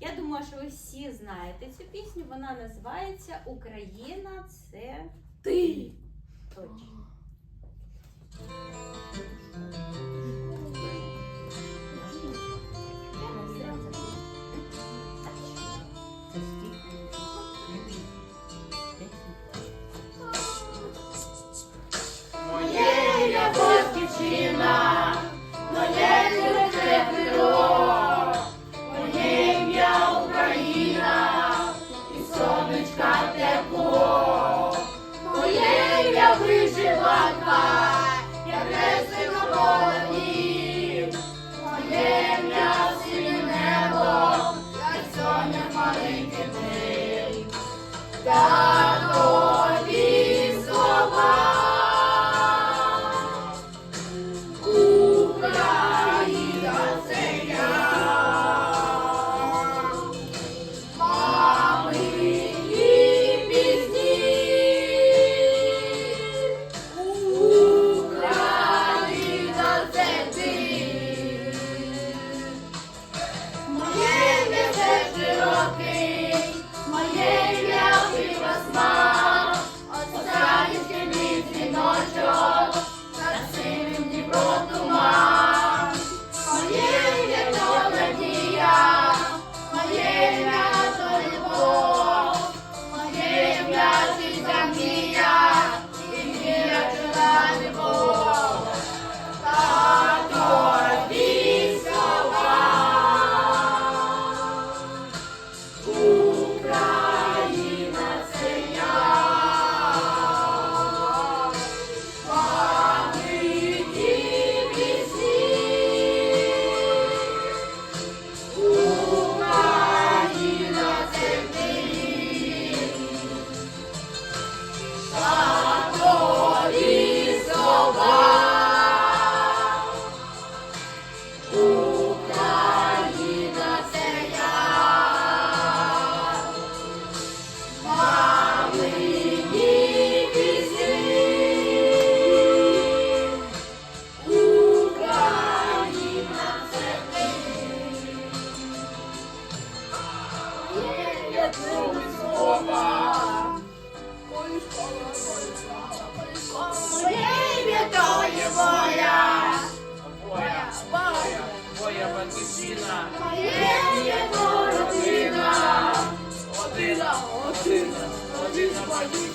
Я думаю, що ви всі знаєте цю пісню. Вона називається Україна це ти. Tchau. Один, один, один, один,